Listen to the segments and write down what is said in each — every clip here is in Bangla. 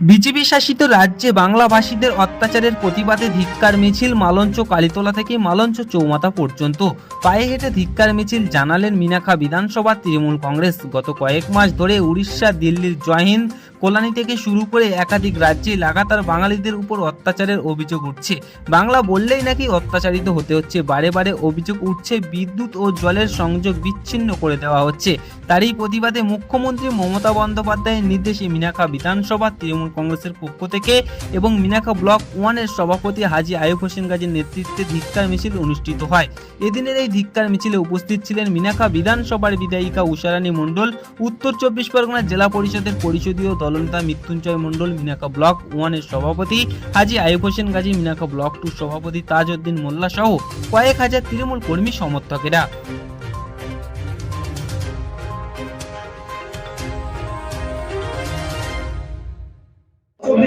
বিজেপি শাসিত রাজ্যে বাংলাভাষীদের অত্যাচারের প্রতিবাদে ধিক্কার মিছিল মালঞ্চ কালীতলা থেকে মালঞ্চ চৌমাথা পর্যন্ত। পায়ে হেঁটে ধিক্কার মিছিল জানালেন মিনাখা বিধানসভা তৃণমূল কংগ্রেস। গত কয়েক মাস ধরে উড়িষ্যা, দিল্লির জয়হিন্দ কল্যাণী থেকে শুরু করে একাধিক রাজ্যে লাগাতার বাঙালিদের উপর অত্যাচারের অভিযোগ উঠছে। বাংলা বললেই নাকি অত্যাচারিত হতে হচ্ছে। বারে বারে অভিযোগ উঠছে, বিদ্যুৎ ও জলের সংযোগ বিচ্ছিন্ন করে দেওয়া হচ্ছে। তারই প্রতিবাদে মুখ্যমন্ত্রী মমতা বন্দ্যোপাধ্যায়ের নির্দেশে মিনাখা বিধানসভা, তৃণমূল কংগ্রেসের পক্ষ থেকে এবং মিনাখা ব্লক ওয়ানের সভাপতি হাজি আয়ুব হোসেন গাজীর নেতৃত্বে ধিক্কার মিছিল অনুষ্ঠিত হয়। এদিনের এই ধিক্কার মিছিলে উপস্থিত ছিলেন মিনাখা বিধানসভার বিধায়িকা উষারানী মণ্ডল, উত্তর চব্বিশ পরগনা জেলা পরিষদের পরিষদীয় দলনেতা মৃত্যুঞ্জয় মণ্ডল মিনাখা ব্লক ওয়ানের সভাপতি হাজি আয়ুব হোসেন গাজী মিনাখা ব্লক টুর সভাপতি তাজউদ্দিন মোল্লা সহ কয়েক হাজার তৃণমূল কর্মী সমর্থকেরা।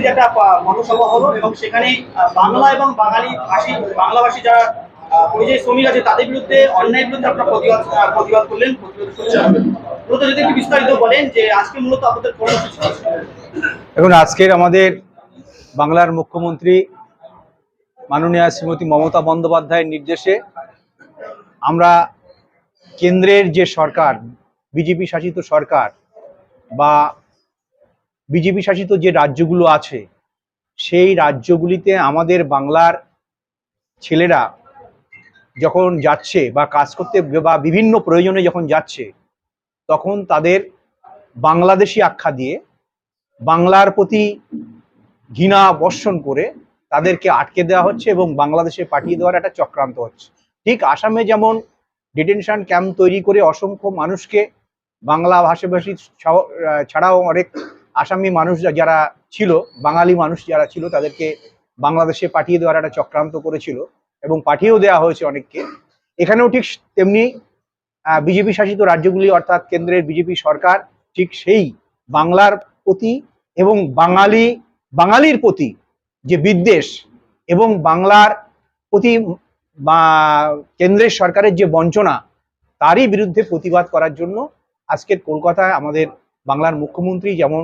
একটা পা- হলো এবং সেখানে বাংলা এবং বাঙালি ভাষী বাংলাভাষী যারা পরিযায়ী শ্রমিক আছে তাদের বিরুদ্ধে অন্যায়ের বিরুদ্ধে আপনারা প্রতিবাদ প্রতিবাদ করলেন প্রতিবাদ করছেন মূলত যদি একটু বিস্তারিত বলেন যে আজকে মূলত আপনাদের কর্মসূচি এখন আজকের আমাদের বাংলার মুখ্যমন্ত্রী মাননীয় শ্রীমতী মমতা বন্দ্যোপাধ্যায়ের নির্দেশে আমরা কেন্দ্রের যে সরকার বিজেপি শাসিত সরকার বা বিজেপি শাসিত যে রাজ্যগুলো আছে সেই রাজ্যগুলিতে আমাদের বাংলার ছেলেরা যখন যাচ্ছে বা কাজ করতে বা বিভিন্ন প্রয়োজনে যখন যাচ্ছে, তখন তাদের বাংলাদেশি আখ্যা দিয়ে বাংলার প্রতি ঘৃণা বর্ষণ করে তাদেরকে আটকে দেওয়া হচ্ছে এবং বাংলাদেশে পাঠিয়ে দেওয়ার একটা চক্রান্ত হচ্ছে। ঠিক আসামে যেমন ডিটেনশন ক্যাম্প তৈরি করে অসংখ্য মানুষকে বাংলা ভাষাভাষী ছাড়াও অনেক আসামি মানুষ যারা ছিল, বাঙালি মানুষ যারা ছিল, তাদেরকে বাংলাদেশে পাঠিয়ে দেওয়ার একটা চক্রান্ত করেছিল। এবং পাঠিয়েও দেওয়া হয়েছে অনেককে। এখানেও ঠিক তেমনি বিজেপি শাসিত রাজ্যগুলি অর্থাৎ কেন্দ্রের বিজেপি সরকার ঠিক সেই বাংলার প্রতি এবং বাঙালি, বাঙালির প্রতি যে বিদ্বেষ এবং বাংলার প্রতি কেন্দ্রের সরকারের যে বঞ্চনা, তারই বিরুদ্ধে প্রতিবাদ করার জন্য আজকের কলকাতায় আমাদের বাংলার মুখ্যমন্ত্রী যেমন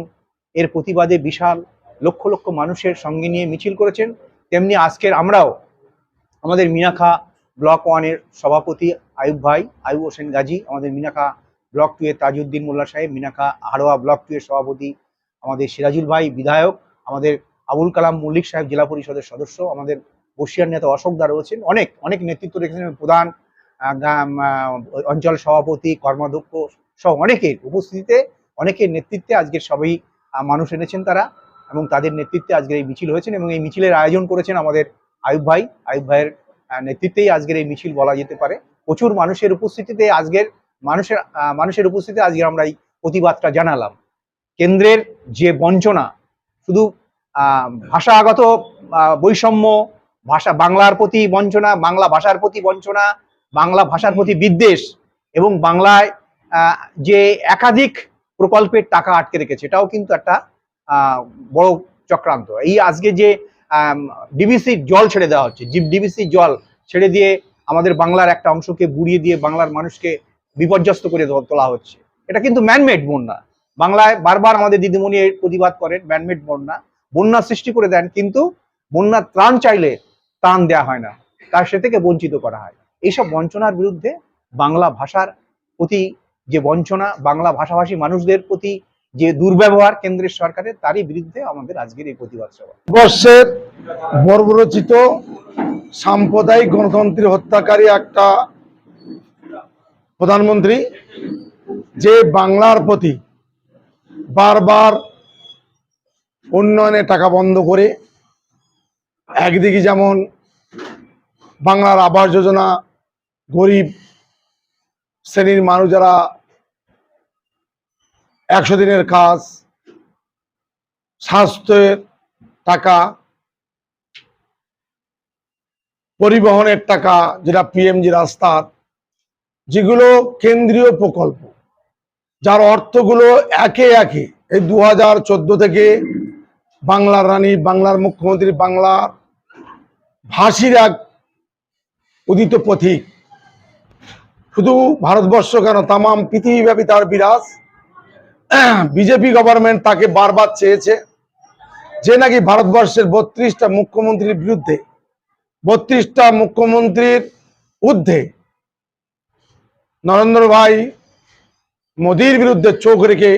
এর প্রতিবাদে বিশাল লক্ষ লক্ষ মানুষের সঙ্গে নিয়ে মিছিল করেছেন, তেমনি আজকের আমরাও আমাদের মিনাখা ব্লক ওয়ানের সভাপতি আয়ুব ভাই, আয়ুব হোসেন গাজী, আমাদের মিনাখা ব্লক টু এর তাজউদ্দিন মোল্লা সাহেব, মিনাখা হাড়োয়া ব্লক টু এর সভাপতি আমাদের সিরাজুল ভাই, বিধায়ক, আমাদের আবুল কালাম মল্লিক সাহেব, জেলা পরিষদের সদস্য, আমাদের বসিয়ার নেতা অশোক দা রয়েছেন। অনেক অনেক নেতৃত্ব রেখেছেন প্রধান অঞ্চল সভাপতি, কর্মাধ্যক্ষ সহ অনেকের উপস্থিতিতে, অনেকের নেতৃত্বে আজকের সবাই মানুষ এনেছেন তারা এবং তাদের নেতৃত্বে আজকের এই মিছিল হয়েছেন এবং এই মিছিলের আয়োজন করেছেন আমাদের আয়ুব ভাই, আয়ুব ভাইয়ের নেতৃত্বেই আজকের এই মিছিল বলা যেতে পারে। প্রচুর মানুষের উপস্থিতিতে আজকের, মানুষের মানুষের উপস্থিতিতে আজকে আমরা এই প্রতিবাদটা জানালাম। কেন্দ্রের যে বঞ্চনা, শুধু ভাষাগত বৈষম্য, ভাষা, বাংলার প্রতি বঞ্চনা, বাংলা ভাষার প্রতি বঞ্চনা, বাংলা ভাষার প্রতি বিদ্বেষ এবং বাংলায় যে একাধিক প্রকল্পের টাকা আটকে রেখেছে, এটাও কিন্তু একটা বড় চক্রান্ত। এই আজকে যে ডিবিসির জল ছেড়ে দেওয়া হচ্ছে। ডিবিসি জল ছেড়ে দিয়ে আমাদের বাংলার একটা অংশকে বুড়িয়ে দিয়ে বাংলার মানুষকে বিপর্যস্ত করে তোলা হচ্ছে। এটা কিন্তু ম্যানমেড বন্যা। বাংলায় বারবার আমাদের দিদিমণি প্রতিবাদ করেন ম্যানমেড বন্যা। বন্যা সৃষ্টি করে দেন, কিন্তু বন্যার ত্রাণ চাইলে ত্রাণ দেওয়া হয় না। তার সে থেকে বঞ্চিত করা হয়। এইসব বঞ্চনার বিরুদ্ধে বাংলা ভাষার প্রতি যে বঞ্চনা, বাংলা ভাষাভাষী মানুষদের প্রতি যে দুর্ব্যবহার কেন্দ্রের সরকারের, তারই বিরুদ্ধে আমাদের আজকের এই প্রতিবাদ সভা। ভারতবর্ষের বর্বরচিত সাম্প্রদায়িক গণতন্ত্রের হত্যাকারী একটা প্রধানমন্ত্রী, যে বাংলার প্রতি বারবার উন্নয়নে টাকা বন্ধ করে একদিকে যেমন বাংলার আবাস যোজনা, গরিব শ্রেণির মানুষ যারা একশো দিনের কাজ, স্বাস্থ্যের টাকা, পরিবহনের টাকা, যেটা পিএমজি রাস্তার, যেগুলো কেন্দ্রীয় প্রকল্প, যার অর্থগুলো একে একে, এই দু হাজার চোদ্দ থেকে বাংলার রানী, বাংলার মুখ্যমন্ত্রী, বাংলার ভাষীর এক উদিত পথিক শুধু ভারতবর্ষ কেন, তামাম পৃথিবীব্যাপী তার বিরাজ। বিজেপি গভর্নমেন্ট তাকে বারবার চেয়েছে যে নাকি ভারতবর্ষের বত্রিশটা মুখ্যমন্ত্রীর বিরুদ্ধে, বত্রিশটা মুখ্যমন্ত্রীর ঊর্ধ্বে নরেন্দ্র ভাই মোদির বিরুদ্ধে চোখ রেখে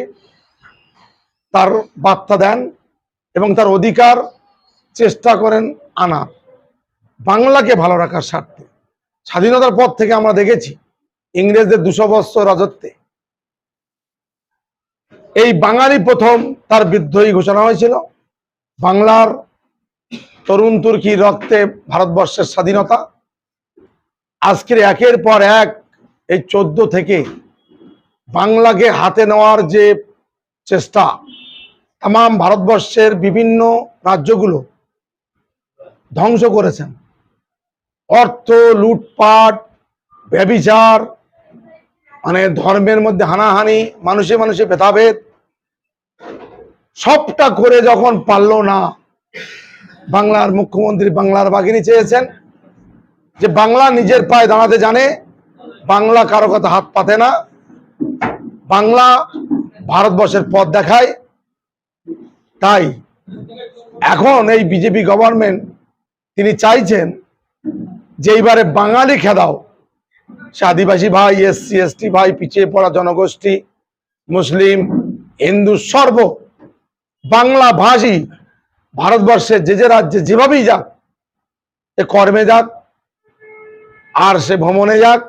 তার বার্তা দেন এবং তার অধিকার চেষ্টা করেন আনা বাংলাকে ভালো রাখার স্বার্থে। স্বাধীনতার পর থেকে আমরা দেখেছি ইংরেজদের দুশো বৎসর রাজত্বে এই বাঙালি প্রথম তার বিদ্রোহী ঘোষণা হয়েছিল। বাংলার তরুণ তুর্কি রক্তে ভারতবর্ষের স্বাধীনতা। আজকের একের পর এক এই চোদ্দ থেকে বাংলাকে হাতে নেওয়ার যে চেষ্টা তাম ভারতবর্ষের বিভিন্ন রাজ্যগুলো ধ্বংস করেছেন। অর্থ, লুটপাট, ব্যবিচার মানে ধর্মের মধ্যে হানাহানি, মানুষে মানুষে ভেদাভেদ সবটা করে যখন পারল না, বাংলার মুখ্যমন্ত্রী বাংলার বাগিনী চেয়েছেন যে বাংলা নিজের পায়ে দাঁড়াতে জানে, বাংলা কারও কথা হাত পাতে না, বাংলা ভারতবর্ষের পথ দেখায়। তাই এখন এই বিজেপি গভর্নমেন্ট তিনি চাইছেন যে এইবারে বাঙালি খেদাও। সে আদিবাসী ভাই, এসসি, এসটি ভাই, পিছিয়ে পড়া জনগোষ্ঠী, মুসলিম, হিন্দু, সর্ব বাংলা ভাষী ভারতবর্ষের যে যে রাজ্যে যেভাবেই যাক, এ কর্মে যাক, আর সে ভ্রমণে যাক,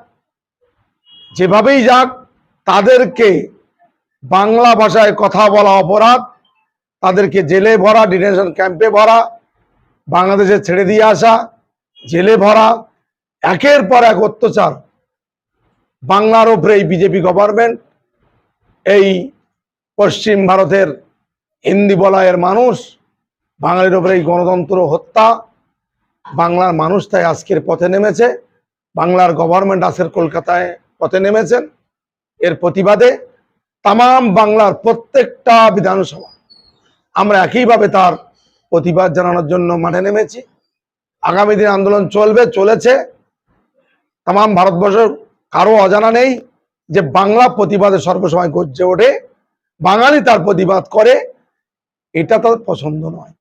যেভাবেই যাক, তাদেরকে বাংলা ভাষায় কথা বলা অপরাধ, তাদেরকে জেলে ভরা, ডিটেনশন ক্যাম্পে ভরা, বাংলাদেশে ছেড়ে দিয়ে আসা, জেলে ভরা, একের পর এক অত্যাচার। বাংলার ওপরে এই বিজেপি গভর্নমেন্ট এই পশ্চিম ভারতের হিন্দি বলয়ের মানুষ, বাঙালির ওপরে এই গণতন্ত্র হত্যা, বাংলার মানুষ তাই আজকের পথে নেমেছে, বাংলার গভর্নমেন্ট আজকের কলকাতায় পথে নেমেছেন। এর প্রতিবাদে তাম বাংলার প্রত্যেকটা বিধানসভা, আমরা একইভাবে তার প্রতিবাদ জানানোর জন্য মাঠে নেমেছি। আগামী দিন আন্দোলন চলবে, চলেছে। তাম ভারতবর্ষের কারও অজানা নেই যে বাংলা প্রতিবাদে সর্বসময় গর্জে ওঠে। বাঙালি তার প্রতিবাদ করে। এটা তার পছন্দ নয়।